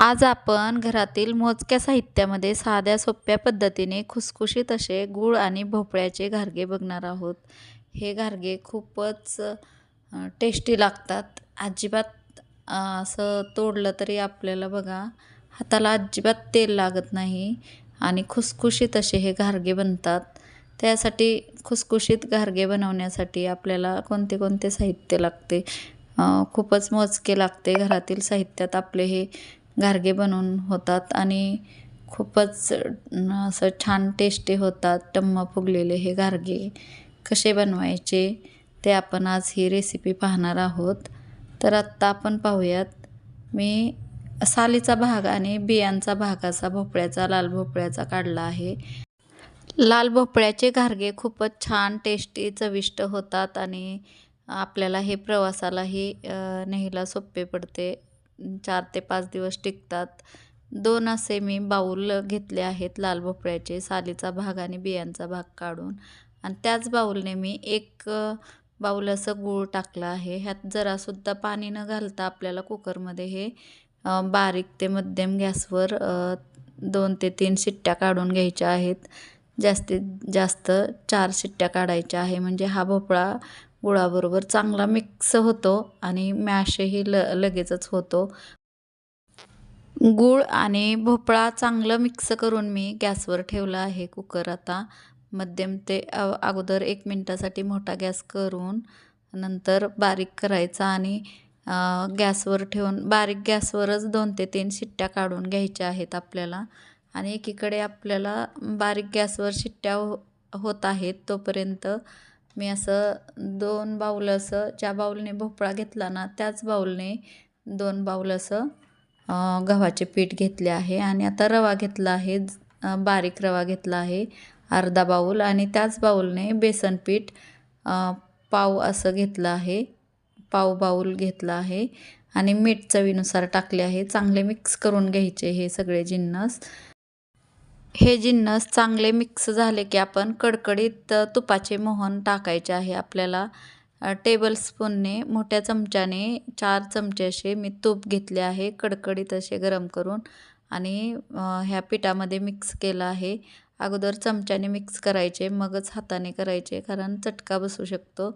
आज आपण घरातील मोजक्या साहित्यामध्ये साध्या सोप्या पद्धतीने खुसखुशीत असे गूळ आणि भोपळ्याचे घारगे बघणार आहोत. हे घारगे खूपच टेस्टी लागतात. अजिबात असं तोडलं तरी आपल्याला बघा हाताला अजिबात तेल लागत नाही आणि खुसखुशीत असे हे घारगे बनतात. त्यासाठी खुसखुशीत घारगे बनवण्यासाठी आपल्याला कोणते कोणते साहित्य लागते? खूपच मोजके लागते. घरातील साहित्यात आपले हे घारगे बनवून होतात आणि खूपच असं छान टेस्टी होतात टम्म फुगलेले हे घारगे. कसे बनवायचे ते आपण आज ही रेसिपी पाहणार आहोत. तर आत्ता आपण पाहूयात मी सालीचा भाग आणि बियांचा भाग असा भोपळ्याचा लाल भोपळ्याचा काढला आहे. लाल भोपळ्याचे घारगे खूपच छान टेस्टी चविष्ट होतात आणि आपल्याला हे प्रवासालाही अ, न्यायला सोपे पडते. चार ते पाच दिवस टिकतात. दोन असे मी बाऊल घेतले आहेत लाल भोपळ्याचे सालीचा भाग आणि बियांचा भाग काढून. आणि त्याच बाऊलने मी एक बाऊल असं गूळ टाकलं आहे. ह्यात जरासुद्धा पाणी न घालता आपल्याला कुकरमध्ये हे बारीक ते मध्यम गॅसवर दोन ते तीन शिट्ट्या काढून घ्यायच्या आहेत. जास्तीत जास्त चार शिट्ट्या काढायच्या आहे. म्हणजे हा भोपळा गुळाबरोबर चांगला मिक्स होतो आणि मॅशही ल लगेचच होतो. गूळ आणि भोपळा चांगलं मिक्स करून मी गॅसवर ठेवला आहे कुकर आता. मध्यम ते अगोदर एक मिनटासाठी मोठा गॅस करून नंतर बारीक करायचा आणि गॅसवर ठेवून बारीक गॅसवरच दोन ते तीन शिट्ट्या काढून घ्यायच्या आहेत आपल्याला. आणि एकीकडे आपल्याला बारीक गॅसवर शिट्ट्या हो होत आहेत तोपर्यंत मी असं दोन बाऊल असं ज्या बाऊलने भोपळा घेतला ना त्याच बाऊलने दोन बाऊल असं गव्हाचे पीठ घेतले आहे. आणि आता रवा घेतला आहे बारीक रवा घेतला आहे अर्धा बाऊल आणि त्याच बाऊलने बेसन पीठ पाव असं घेतलं आहे पाव बाऊल घेतला आहे. आणि मीठ चवीनुसार टाकले आहे. चांगले मिक्स करून घ्यायचे हे सगळे जिन्नस. हे जिन्नस चांगले मिक्स झाले की आपण कडकडीत तुपाचे मोहन टाकायचे आहे आपल्याला. टेबलस्पूनने मोठ्या चमच्याने चार चमचे असे मी तूप घेतले आहे कडकडीत असे गरम करून. आणि ह्या पिठामध्ये मिक्स केलं आहे. अगोदर चमच्याने मिक्स करायचे मगच हाताने करायचे कारण चटका बसू शकतो.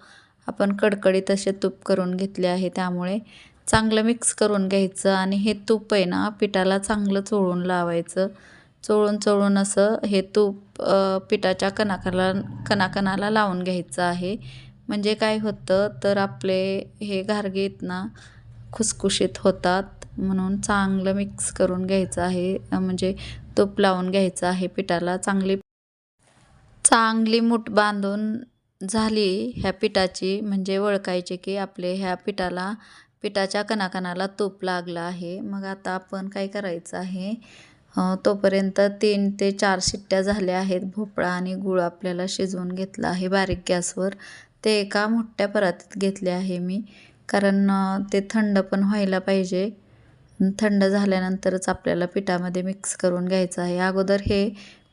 आपण कडकडीत असे तूप करून घेतले आहे त्यामुळे चांगलं मिक्स करून घ्यायचं. आणि हे तूप आहे ना पिठाला चांगलं चोळून लावायचं. चोळून चोळून असं हे तूप पिठाच्या कणाकाला कणाकणाला लावून घ्यायचं आहे. म्हणजे काय होतं तर आपले हे गारगे आहेत ना खुसखुशीत होतात म्हणून चांगलं मिक्स करून घ्यायचं आहे. म्हणजे तूप लावून घ्यायचं आहे पिठाला. चांगली चांगली मूठ बांधून झाली ह्या पिठाची म्हणजे ओळखायचे की आपले ह्या पिठाला पिठाच्या कणाकणाला तूप लागलं आहे. मग आता आपण काय करायचं आहे? तोपर्यंत तीन ते चार शिट्ट्या झाल्या आहेत. भोपळा आणि गूळ आपल्याला शिजवून घेतला आहे बारीक गॅसवर. ते एका मोठ्या परातीत घेतले आहे मी कारण ते थंड पण व्हायला पाहिजे. थंड झाल्यानंतरच आपल्याला पिठामध्ये मिक्स करून घ्यायचं आहे. अगोदर हे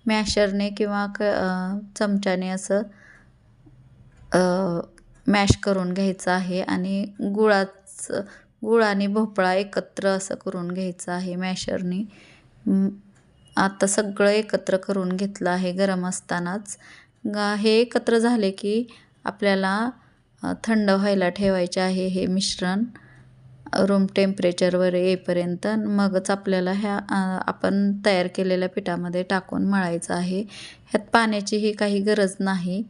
मॅशरने किंवा क चमच्याने असं मॅश करून घ्यायचं आहे आणि गुळाचं गुळ आणि भोपळा एकत्र असं करून घ्यायचं आहे मॅशरने. आता सगळं एकत्र करून घेतलं आहे गरम असतानाच. गा हे एकत्र झाले की आपल्याला थंड व्हायला ठेवायचे आहे हे मिश्रण. रूम टेम्परेचरवर येईपर्यंत मगच आपल्याला ह्या आपण तयार केलेल्या पिठामध्ये टाकून मळायचं आहे. ह्यात पाण्याचीही काही गरज नाही.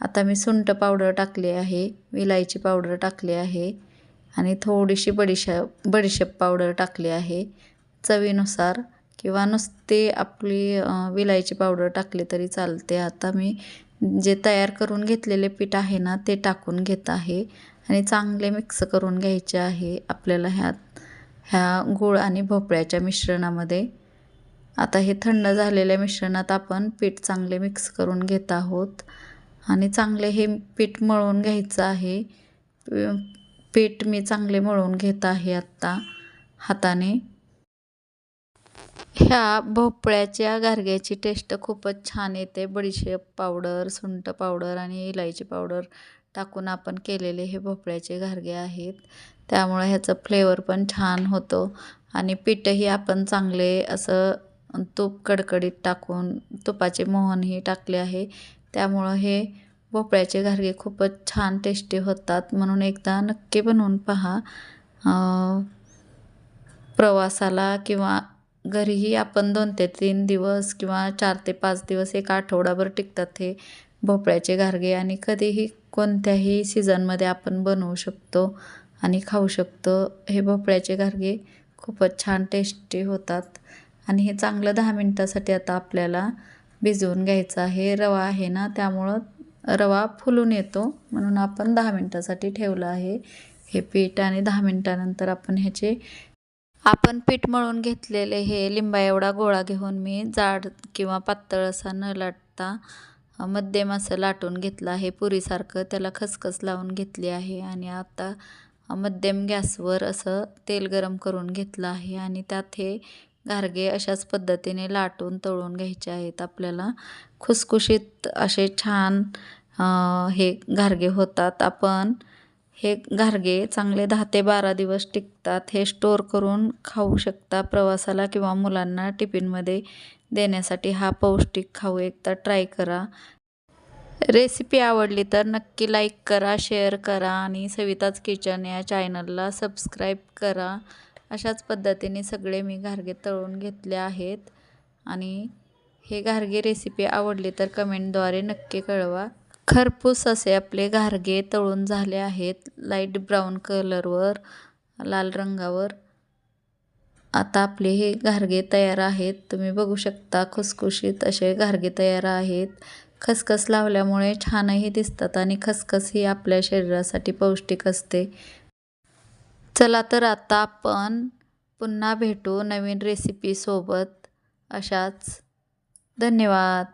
आता मी सुंठ पावडर टाकली आहे विलायची पावडर टाकली आहे आणि थोडीशी बडीशा बडीशेप पावडर टाकली आहे. चवीनुसार किंवा नुसती आपली विलायची पावडर टाकली तरी चालते. आता मी जे तयार करून घेतलेले पीठ आहे ना ते टाकून घेत आहे. आणि चांगले मिक्स करून घ्यायचे आहे आपल्याला ह्यात ह्या गूळ आणि भोपळ्याच्या मिश्रणामध्ये. आता हे थंड झालेल्या मिश्रणात आपण पीठ चांगले मिक्स करून घेत आहोत. आणि चांगले हे पीठ मळून घ्यायचं आहे. पीठ मी चांगले मळून घेत आहे आत्ता हाताने. ह्या भोपळ्याच्या गारग्याची टेस्ट खूपच छान येते. बडीशेप पावडर सुंठ पावडर आणि इलायची पावडर टाकून आपण केलेले हे भोपळ्याचे घारगे आहेत. त्यामुळे ह्याचं फ्लेवर पण छान होतो. आणि पीठही आपण चांगले असं तूप कडकडीत टाकून तुपाचे मोहनही टाकले आहे. त्यामुळं हे भोपळ्याचे घारगे खूपच छान टेस्टी होतात. म्हणून एकदा नक्की बनवून पहा. प्रवासाला किंवा घरीही आपण दोन ते तीन दिवस किंवा चार ते पाच दिवस एक आठवडाभर टिकतात हे भोपळ्याचे घारगे आणि कधीही कोणत्याही सीझनमध्ये आपण बनवू शकतो आणि खाऊ शकतो. हे भोपळ्याचे घारगे खूपच छान टेस्टी होतात. आणि हे चांगलं दहा मिनटासाठी आता आपल्याला भिजवून घ्यायचं आहे. रवा आहे ना त्यामुळं रवा फुलून येतो. म्हणून आपण दहा मिनटासाठी ठेवलं आहे हे पीठ आणि दहा मिनटानंतर आपण ह्याचे आपण पीठ मळून घेतलेले हे लिंबा एवढा गोळा घेऊन मी जाड किंवा पातळ असा न लाटता मध्यम असं लाटून घेतलं आहे. पुरीसारखं त्याला खसखस लावून घेतली आहे आणि आता मध्यम गॅसवर असं तेल गरम करून घेतलं आहे आणि त्यात हे घारगे अशाच पद्धतीने लाटून तळून घ्यायचे आहेत. आपल्याला खुसखुशीत असे छान हे घारगे होतात. आपण हे घारगे चांगले दहा ते बारा दिवस टिकतात. हे स्टोअर करून खाऊ शकता प्रवासाला किंवा मुलांना टिफिनमध्ये देण्यासाठी हा पौष्टिक खाऊ एकदा ट्राय करा. रेसिपी आवडली तर नक्की लाईक करा शेअर करा आणि सविताच किचन या चॅनलला सबस्क्राईब करा. अशाच पद्धतीने सगळे मी घारगे तळून घेतले आहेत. आणि हे घारगे रेसिपी आवडली तर कमेंटद्वारे नक्की कळवा. खरपूस असे आपले घारगे तळून झाले आहेत. लाइट ब्राऊन कलरवर लाल रंगावर. आता आपले हे घारगे तयार आहेत. तुम्ही बघू शकता खुसखुशीत असे घारगे तयार आहेत. खसखस लावल्यामुळे छानही दिसतात आणि खसखस ही आपल्या शरीरासाठी पौष्टिक असते. चला तर आता आपण पुन्हा भेटू नवीन रेसिपीसोबत अशाच. धन्यवाद.